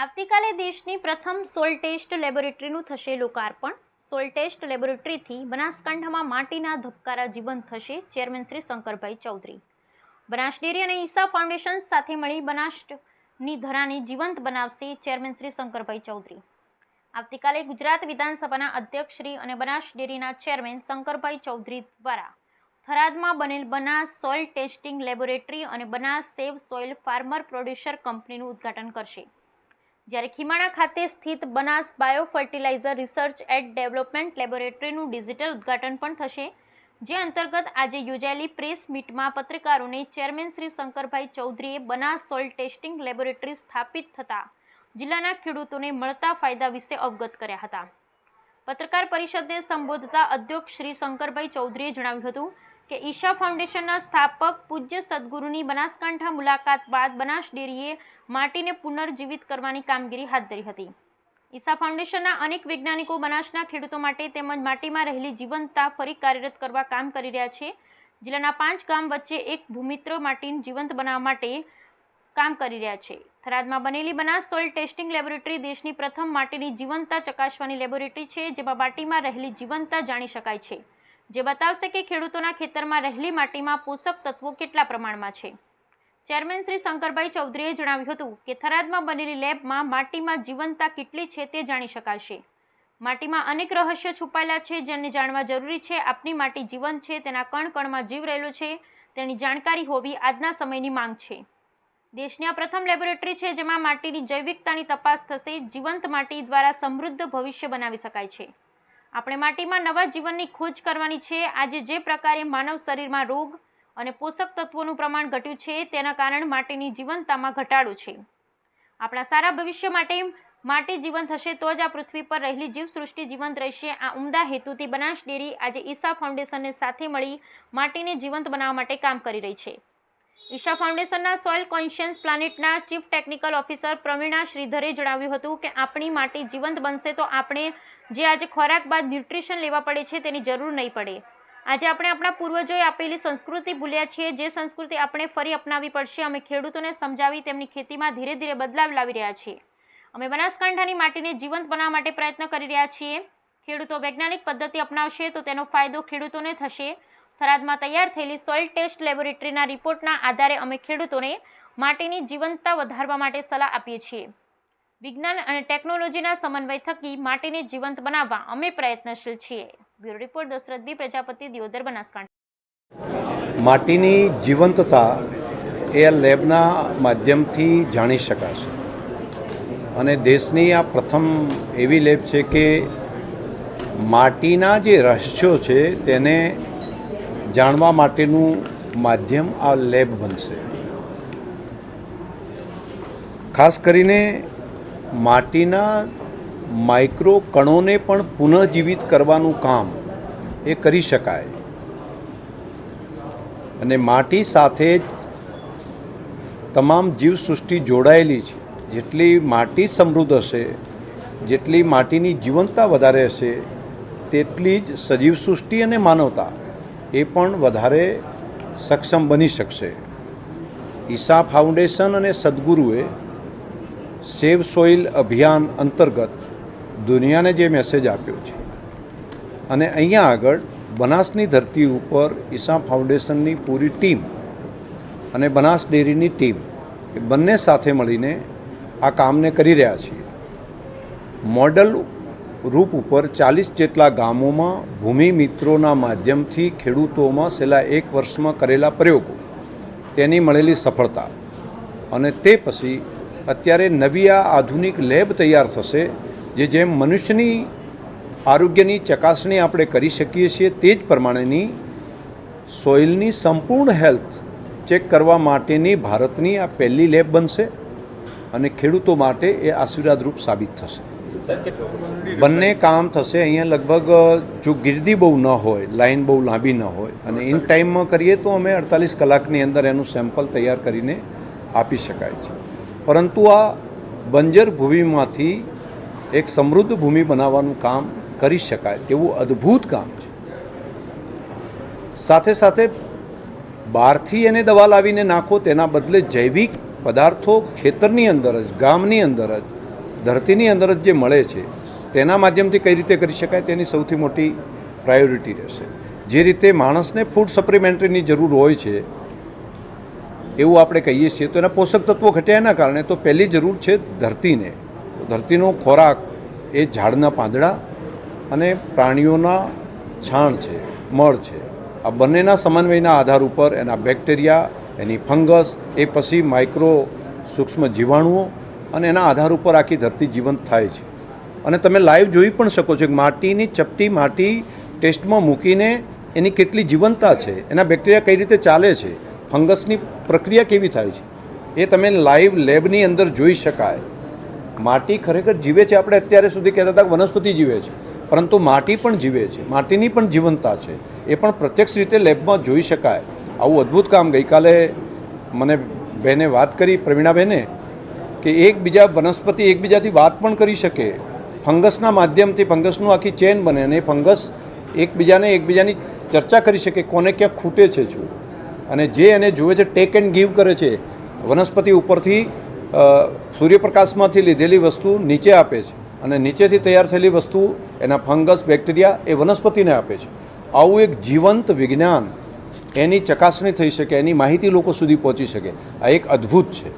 આવતીકાલે દેશની પ્રથમ સોલ ટેસ્ટ લેબોરેટરીનું થશે લોકાર્પણ. સોલ ટેસ્ટ લેબોરેટરીથી બનાસકાંઠામાં માટીના ધબકારા જીવંત થશે, ચેરમેન શ્રી શંકરભાઈ ચૌધરી. બનાસ ડેરી અને ઈસા ફાઉન્ડેશન સાથે મળી બનાસની ધરાને જીવંત બનાવશે ચેરમેન શ્રી શંકરભાઈ ચૌધરી. આવતીકાલે ગુજરાત વિધાનસભાના અધ્યક્ષ શ્રી અને બનાસ ડેરીના ચેરમેન શંકરભાઈ ચૌધરી દ્વારા થરાદમાં બનેલ બનાસ સોઇલ ટેસ્ટિંગ લેબોરેટરી અને Banas save soil farmer producer કંપનીનું ઉદ્ઘાટન કરશે. જ્યારે ખીમાણા ખાતે સ્થિત Banas bio fertiliser research and development લેબોરેટરીનું digital ઉદ્ઘાટન પણ થશે, જે અંતર્ગત આજે યોજાયેલી પ્રેસ મીટમાં પત્રકારોને ચેરમેન શ્રી શંકરભાઈ ચૌધરીએ બનાસ સોઇલ ટેસ્ટિંગ લેબોરેટરી સ્થાપિત થતાં જિલ્લાના ખેડૂતોને મળતા ફાયદા વિશે અવગત કર્યા હતા. પત્રકાર પરિષદને સંબોધતા અધ્યક્ષ શ્રી શંકરભાઈ ચૌધરીએ જણાવ્યું હતું કે ઈશા ફાઉન્ડેશનના સ્થાપક પૂજ્ય સદગુરુની બનાસકાંઠા મુલાકાત બાદ બનાસ ડેરીએ માટીને પુનર્જીવિત કરવાની કામગીરી હાથ ધરી હતી. ઈશા ફાઉન્ડેશનના અનેક વૈજ્ઞાનિકો બનાસના ખેડૂતો માટે તેમજ માટીમાં રહેલી જીવંતતા ફરી કાર્યરત કરવા કામ કરી રહ્યા છે. જિલ્લાના પાંચ ગામ વચ્ચે એક ભૂમિત્ર માટીને જીવંત બનાવવા માટે કામ કરી રહ્યા છે. થરાદમાં બનેલી બનાસ સોઇલ ટેસ્ટિંગ લેબોરેટરી દેશની પ્રથમ માટીની જીવંતતા ચકાસવાની લેબોરેટરી છે, જેમાં માટીમાં રહેલી જીવંતતા જાણી શકાય છે. જે બતાવશે કે ખેડૂતોના ખેતરમાં રહેલી માટીમાં પોષક તત્વો કેટલા પ્રમાણમાં છે. ચેરમેન શ્રી શંકરભાઈ ચૌધરીએ જણાવ્યું હતું કે થરાદમાં બનેલી લેબમાં માટીમાં જીવંતતા કેટલી છે તે જાણી શકાશે. માટીમાં અનેક રહસ્ય છુપાયેલા છે જેને જાણવા જરૂરી છે આપની માટી જીવંત છે, તેના કણ કણમાં જીવ રહેલો છે, તેની જાણકારી હોવી આજના સમયની માંગ છે. દેશની આ પ્રથમ લેબોરેટરી છે જેમાં માટીની જૈવિકતાની તપાસ થશે, જીવંત માટી દ્વારા સમૃદ્ધ ભવિષ્ય બનાવી શકાય છે. આપણે માટીમાં નવા જીવનની ખોજ કરવાની છે. આજે જે પ્રકારે માનવ શરીરમાં રોગ અને પોષક તત્વોનું પ્રમાણ ઘટ્યું છે, તેના કારણે માટીની જીવંતતામાં ઘટાડો છે. આપણા સારા ભવિષ્ય માટે માટી જીવંત હશે તો જ આ પૃથ્વી પર રહેલી જીવસૃષ્ટિ જીવંત રહેશે. આ ઉમદા હેતુથી બનાસ ડેરી આજે ઈશા ફાઉન્ડેશનને સાથે મળી માટીને જીવંત બનાવવા માટે કામ કરી રહી છે. ઈશા ફાઉન્ડેશનના સોઇલ કોન્શિયન્સ પ્લાનેટના ચીફ ટેકનિકલ ઓફિસર પ્રવીણા શ્રીધરે જણાવ્યું હતું કે આપણી માટી જીવંત બનશે તો આપણે જે આજે ખોરાક બાદ ન્યુટ્રિશન લેવા પડે છે તેની જરૂર નહીં પડે. આજે આપણે આપણા પૂર્વજોએ આપેલી સંસ્કૃતિ ભૂલ્યા છીએ, જે સંસ્કૃતિ આપણે ફરી અપનાવવી પડશે, અમે ખેડૂતોને સમજાવી તેમની ખેતીમાં ધીરે ધીરે બદલાવ લાવી રહ્યા છીએ. અમે બનાસકાંઠાની માટીને જીવંત બનાવવા માટે પ્રયત્ન કરી રહ્યા છીએ. ખેડૂતો વૈજ્ઞાનિક પદ્ધતિ અપનાવશે તો તેનો ફાયદો ખેડૂતોને થશે. થરાદમાં તૈયાર થયેલી સોઇલ ટેસ્ટ લેબોરેટરીના રિપોર્ટના આધારે અમે ખેડૂતોને માટીની જીવંતતા વધારવા માટે સલાહ આપીએ છીએ. વિજ્ઞાન અને ટેકનોલોજીના સમન્વય થકી માટીને જીવંત બનાવવા અમે પ્રયત્નશીલ છીએ. Bureau report, Dashrath B Prajapati, Deodar Banaskantha. માટીની જીવંતતા એ લેબના માધ્યમથી જાણી શકાશે. અને દેશની આ પ્રથમ એવી લેબ છે કે માટીના જે રહસ્યો છે તેને જાણવા માટેનું માધ્યમ આ લેબ બનશે. ખાસ કરીને માટીના માઇક્રો કણોને પણ પુનઃજીવિત કરવાનું કામ એ કરી શકાય. અને માટી સાથે જ તમામ જીવસૃષ્ટિ જોડાયેલી છે. જેટલી માટી સમૃદ્ધ હશે, જેટલી માટીની જીવંતતા વધારે હશે, તેટલી જ સજીવ સૃષ્ટિ અને માનવતા એ પણ વધારે સક્ષમ બની શકશે. ઈશા ફાઉન્ડેશન અને સદગુરુએ સેવ સોઇલ અભિયાન અંતર્ગત દુનિયાને જે મેસેજ આપ્યો છે અને અહીંયા આગળ બનાસની ધરતી ઉપર ઈશા ફાઉન્ડેશનની પૂરી ટીમ અને બનાસ ડેરીની ટીમ એ બંને સાથે મળીને આ કામને કરી રહ્યા છીએ. મોડલ રૂપ ઉપર ચાલીસ જેટલા ગામોમાં ભૂમિ મિત્રોના માધ્યમથી ખેડૂતોમાં છેલ્લા એક વર્ષમાં કરેલા પ્રયોગો. તેની મળેલી સફળતા અને તે પછી અત્યારે નવી આ આધુનિક લેબ તૈયાર થશે, જે જેમ મનુષ્યની આરોગ્યની ચકાસણી આપણે કરી શકીએ છીએ, તે જ પ્રમાણેની સોઇલની સંપૂર્ણ હેલ્થ ચેક કરવા માટેની ભારતની આ પહેલી લેબ બનશે અને ખેડૂતો માટે એ આશીર્વાદરૂપ સાબિત થશે. બંને કામ થશે, અહીંયા લગભગ જો ગીર્દી બહુ ન હોય, લાઈન બહુ લાંબી ન હોય, અને ઇન ટાઈમમાં કરીએ તો અમે અડતાલીસ કલાકની અંદર એનું સેમ્પલ તૈયાર કરીને આપી શકાય છે. પરંતુ આ બંજર ભૂમિમાંથી એક સમૃદ્ધ ભૂમિ બનાવવાનું કામ કરી શકાય તેવું અદ્ભુત કામ છે. સાથે સાથે બહારથી એને દવા લાવીને નાખો તેના બદલે જૈવિક પદાર્થો ખેતરની અંદર જ, ગામની અંદર જ ધરતીની અંદર જ જે મળે છે, તેના માધ્યમથી કઈ રીતે કરી શકાય તેની સૌથી મોટી પ્રાયોરિટી રહેશે. જે રીતે માણસને ફૂડ સપ્લિમેન્ટરીની જરૂર હોય છે, એવું આપણે કહીએ છીએ, તો એના પોષક તત્વો ઘટ્યાના કારણે તો પહેલી જરૂર છે ધરતીને. તો ધરતીનો ખોરાક એ ઝાડના પાંદડા અને પ્રાણીઓના છાણ છે, મળ છે. આ બંનેના સમન્વયના આધાર ઉપર એના બેક્ટેરિયા એની ફંગસ એ પછી માઇક્રો સૂક્ષ્મ જીવાણુઓ અને એના આધાર ઉપર આખી ધરતી જીવંત થાય છે. અને તમે લાઈવ જોઈ પણ શકો છો કે માટીની ચપટી માટી ટેસ્ટમાં મૂકીને એની કેટલી જીવંતતા છે, એના બેક્ટેરિયા કઈ રીતે ચાલે છે, ફંગસની પ્રક્રિયા કેવી થાય છે, એ તમે લાઈવ લેબની અંદર જોઈ શકાય. માટી ખરેખર જીવે છે આપણે અત્યારે સુધી કહેતા હતા કે વનસ્પતિ જીવે છે, પરંતુ માટી પણ જીવે છે, માટીની પણ જીવંતતા છે, એ પણ પ્રત્યક્ષ રીતે લેબમાં જોઈ શકાય. આવું અદ્ભુત કામ ગઈકાલે મને બેને વાત કરી, પ્રવીણાબેને કે એકબીજા વનસ્પતિ એકબીજાથી વાત પણ કરી શકે. ફંગસના માધ્યમથી ફંગસનું આખી ચેન બને અને ફંગસ એકબીજાને એકબીજાની ચર્ચા કરી શકે કોને ક્યાં ખૂટે છે શું. અને જે એને જુએ છે ટેક એન્ડ ગીવ કરે છે, વનસ્પતિ ઉપરથી સૂર્યપ્રકાશમાંથી લીધેલી વસ્તુ નીચે આપે છે. અને નીચેથી તૈયાર થયેલી વસ્તુ એના ફંગસ, બેક્ટેરિયા એ વનસ્પતિને આપે છે. આવું એક જીવંત વિજ્ઞાન એની ચકાસણી થઈ શકે, એની માહિતી લોકો સુધી પહોંચી શકે. આ એક અદ્ભુત છે.